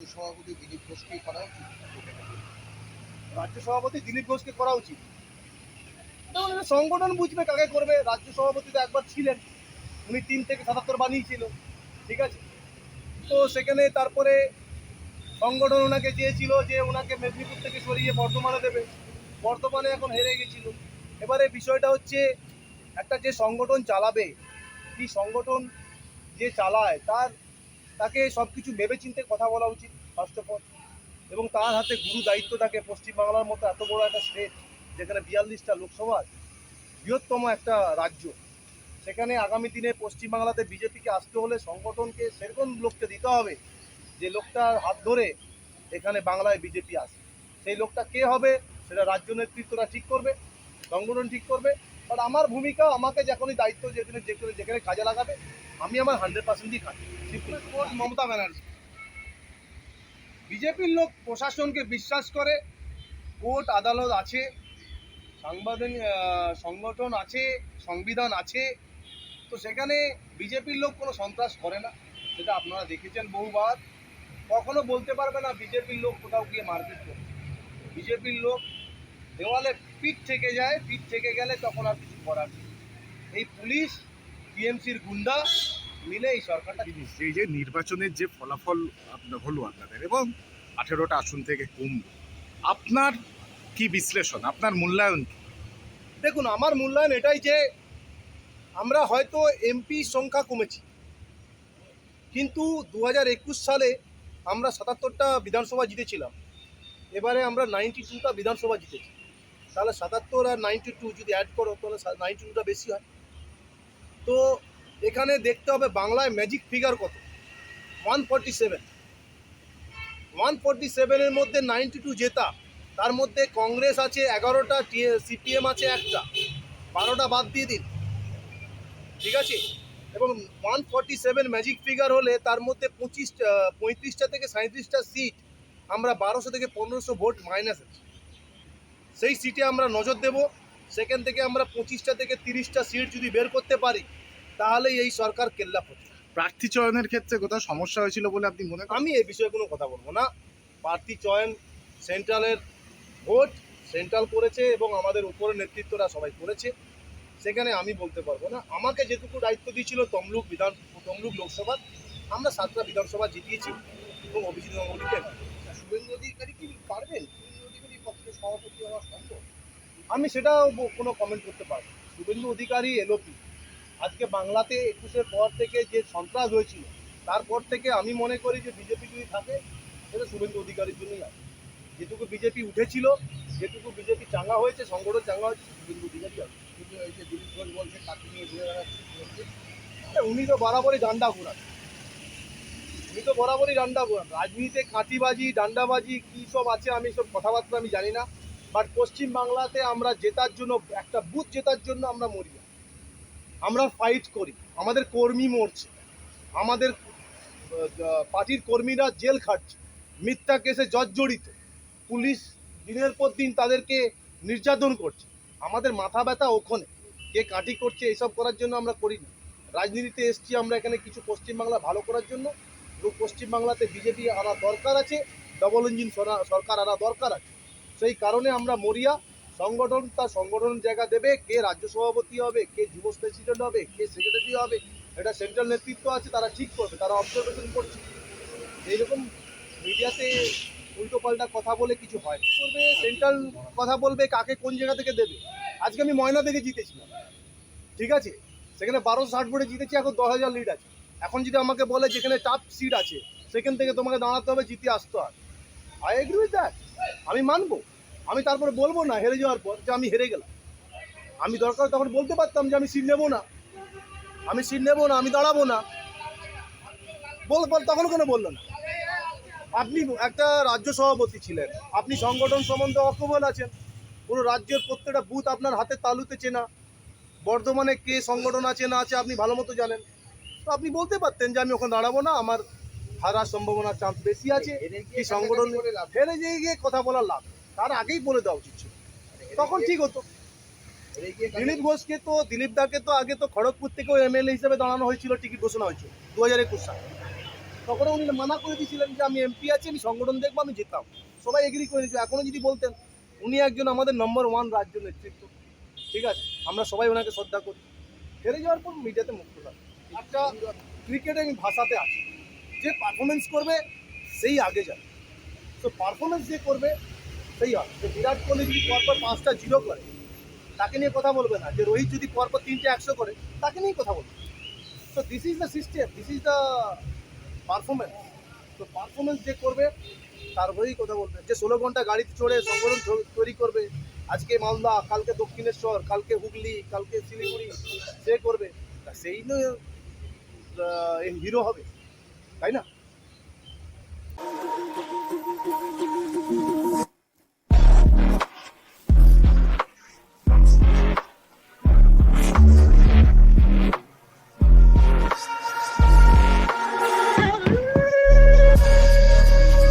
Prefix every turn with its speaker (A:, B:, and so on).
A: সভাপতি দিলীপ ঘোষকেই করা উচিত?
B: রাজ্য সভাপতি দিলীপ ঘোষকে করা উচিত? সংগঠন বুঝবে কাকে করবে। রাজ্য সভাপতি তো একবার ছিলেন। উনি তিন থেকে সাতাত্তর বানিয়েছিল। ঠিক আছে? তো সেখানে তারপরে সংগঠন ওনাকে চেয়েছিল যে ওনাকে মেদিনীপুর থেকে সরিয়ে বর্ধমানে দেবে। বর্ধমানে এখন হেরে গেছিল। এবারে বিষয়টা হচ্ছে, একটা যে সংগঠন চালাবে, কি সংগঠন যে চালায়, তার তাকে সব কিছু ভেবেচিন্তে কথা বলা উচিত ফার্স্ট অফ অল এবং তার হাতে গুরু দায়িত্ব থাকে পশ্চিমবাংলার মতো এত বড় একটা স্টেট যেখানে বিয়াল্লিশটা লোকসভা বৃহত্তম একটা রাজ্য। সেখানে আগামী দিনে পশ্চিমবাংলাতে বিজেপিকে আসতে হলে সংগঠনকে সেরকম লোককে দিতে হবে যে লোকটার হাত ধরে এখানে বাংলায় বিজেপি আসে। সেই লোকটা কে হবে, সেটা রাজ্য নেতৃত্বরা ঠিক করবে, সংগঠন ঠিক করবে। বাট আমার ভূমিকা, আমাকে যখনই দায়িত্ব যেখানে যেখানে যেখানে কাজে লাগাবে আমি আমার হান্ড্রেড পার্সেন্টই কাজ কোর্ট মমতা ব্যানার্জি। বিজেপির লোক প্রশাসনকে বিশ্বাস করে, কোর্ট আদালত আছে, সাংবাদিক সংগঠন আছে, সংবিধান আছে। তো সেখানে বিজেপির লোক কোনো সন্ত্রাস করে না। সেটা আপনারা দেখেছেন বহুবার। কখনো বলতে পারবে না বিজেপির লোক কোথাও গিয়ে মারপিট করে বিজেপির লোক দেওয়ালে পিঠ থেকে যায়, পিঠ থেকে গেলে তখন আর কিছু করার নেই। এই পুলিশ টিএমসির গুন্ডা মিলে এই সরকারটা
C: এই যে নির্বাচনের যে ফলাফল আপনার হলো আপনাদের এবং আঠেরোটা আসন থেকে কমল আপনার কি বিশ্লেষণ? আপনার মূল্যায়ন
B: দেখুন আমার মূল্যায়ন এটাই যে আমরা হয়তো এমপি সংখ্যা কমেছি কিন্তু দু হাজার একুশ সালে আমরা সাতাত্তরটা বিধানসভা জিতেছিলাম এবারে আমরা নাইনটি টুটা বিধানসভা জিতেছি। তাহলে সাতাত্তর আর নাইনটি টু যদি অ্যাড করো তাহলে নাইনটি টুটা বেশি হয়। তো এখানে দেখতে হবে বাংলায় ম্যাজিক ফিগার কত? One forty seven one forty সেভেনের মধ্যে নাইনটি টু জেতা। তার মধ্যে কংগ্রেস আছে এগারোটা সিপিএম আছে একটা। বারোটা বাদ দিয়ে দিন। ঠিক আছে? এবং one forty seven magic figure হলে তার মধ্যে পঁচিশ পঁয়ত্রিশটা থেকে সাঁত্রিশটা সিট আমরা বারোশো থেকে পনেরোশো ভোট মাইনাস আছে সেই সিটে আমরা নজর দেব। সেখান থেকে আমরা পঁচিশটা থেকে তিরিশটা সিট যদি বের করতে পারি তাহলেই এই সরকার কেল্লা
C: প্রার্থী চয়নের ক্ষেত্রে কোথাও সমস্যা হয়েছিল বলে আপনি মনে করেন?
B: আমি এই বিষয়ে কোনো কথা বলব না। প্রার্থী চয়ন সেন্ট্রালের ভোট সেন্ট্রাল করেছে এবং আমাদের উপরের নেতৃত্বরা সবাই করেছে। সেখানে আমি বলতে পারব না। আমাকে যেটুকু দায়িত্ব দিয়েছিল তমলুক বিধান তমলুক লোকসভা আমরা সাতটা বিধানসভা জিতিয়েছি এবং অভিজিৎ গাঙ্গুলিকে
A: শুভেন্দু অধিকারী কি পারবেন? শুভেন্দু অধিকারী পক্ষে সভাপতি হওয়া সম্ভব?
B: আমি সেটাও কোনো কমেন্ট করতে পারব। শুভেন্দু অধিকারী এলোপি আজকে বাংলাতে একুশের পর থেকে যে সন্ত্রাস হয়েছিল, তারপর থেকে আমি মনে করি যে বিজেপি যদি থাকে, সেটা শুভেন্দু অধিকারীর জন্যই আছে যেটুকু বিজেপি উঠেছিল যেটুকু বিজেপি চাঙ্গা হয়েছে, সংগঠন চাঙ্গা হয়েছে, শুভেন্দু অধিকারী আছে।
A: দিলীপ ঘোষ বলছে নিয়ে ঘুরে বেড়াচ্ছে
B: উনি তো বরাবরই ডান্ডা ঘোরান। উনি তো বরাবরই ডান্ডা ঘোরান। রাজনীতিতে কাঁটিবাজি ডান্ডাবাজি, কী সব আছে আমি সব কথাবার্তা আমি জানি না। বাট পশ্চিম বাংলাতে আমরা জেতার জন্য, একটা বুথ জেতার জন্য আমরা মরি আমরা ফাইট করি। আমাদের কর্মী মরছে। আমাদের পার্টির কর্মীরা জেল খাটছে। মিথ্যা কেসে জর্জরিত। পুলিশ দিনের পর দিন তাদেরকে নির্যাতন করছে। আমাদের মাথা ব্যথা ওখানে। কে কাটি করছে, এসব করার জন্য আমরা করি না রাজনীতিতে এসছি আমরা এখানে কিছু পশ্চিমবাংলা ভালো করার জন্য। এবং পশ্চিমবাংলাতে বিজেপি আনা দরকার আছে ডবল ইঞ্জিন সরকার আনা দরকার আছে। সেই কারণে আমরা মরিয়া সংগঠন, তার সংগঠন জায়গা দেবে, কে রাজ্য সভাপতি হবে, কে যুব প্রেসিডেন্ট হবে, কে সেক্রেটারি হবে, এটা সেন্ট্রাল নেতৃত্ব আছে, তারা ঠিক করবে, তারা অবজারভেশন করছে। এইরকম মিডিয়াতে উল্টো পাল্টা কথা বলে কিছু হয়। করবে? সেন্ট্রাল কথা বলবে, কাকে কোন জায়গা থেকে দেবে? আজকে আমি ময়না থেকে জিতেছিলাম। ঠিক আছে? সেখানে বারোশো ষাট ভোটে জিতেছি, এখন দশ হাজার লিড আছে। এখন যদি আমাকে বলে যেখানে টাফ সিট আছে, সেখান থেকে তোমাকে দাঁড়াতে হবে, জিতে আসতে হয় আই এগ্রি উইথ দ্যাট আমি মানবো। আমি তারপরে বলব না হেরে যাওয়ার পর যে আমি হেরে গেলাম। আমি দরকার তখন বলতে পারতাম যে আমি সিট নেব না। আমি সিট নেব না আমি দাঁড়াবো না। বল তখন কেন বলল না। আপনি একটা রাজ্য সভাপতি ছিলেন। আপনি সংগঠন সম্বন্ধে অকবল আছেন। পুরো রাজ্যের প্রত্যেকটা বুথ আপনার হাতে তালুতে চেনা। বর্ধমানে কে সংগঠন আছে না আছে আপনি ভালো মতো জানেন। তো আপনি বলতে পারতেন যে আমি ওখানে দাঁড়াবো না আমার হারার সম্ভাবনার চান্স বেশি আছে। কি সংগঠন। হেরে যেয়ে গিয়ে কথা বলার লাভ তার আগেই বলে দেওয়া উচিত ছিল। তখন ঠিক হতো। দিলীপ ঘোষকে তো দিলীপ দাকে তো আগে তো খড়গপুর থেকেও এমএলএ হিসেবে দাঁড়ানো হয়েছিল টিকিট ঘোষণা হয়েছিল দু হাজার একুশ সালে। তখন উনি মানা করে দিয়েছিলেন যে আমি এমপি আছি আমি সংগঠন দেখব আমি যেতাম। সবাই এগ্রি করে দিয়েছে এখনও যদি বলতেন উনি একজন আমাদের নম্বর ওয়ান রাজ্য নেতৃত্ব। ঠিক আছে আমরা সবাই ওনাকে শ্রদ্ধা করি। হেরে যাওয়ার পর মিডিয়াতে মুক্ত থাকে একটা ক্রিকেটে ভাষাতে আছে। যে পারফরমেন্স করবে সেই আগে যাবে। তো পারফরমেন্স যে করবে সেই হবে যে বিরাট কোহলি যদি পরপর পাঁচটা জিরো করে, তাকে নিয়ে কথা বলবে না। যে রোহিত যদি পরপর তিনটে একশো করে, তাকে নিয়েই কথা বলবে। তো this is the system this is the performance তো পারফরমেন্স যে করবে, তার হয়েই কথা বলবে। যে ষোলো ঘণ্টা গাড়িতে চড়ে সংগঠন তৈরি করবে, আজকে মালদা, কালকে দক্ষিণেশ্বর, কালকে হুগলি, কালকে শিলিগুড়ি, সে করবে। তা সেই হিরো হবে, তাই না?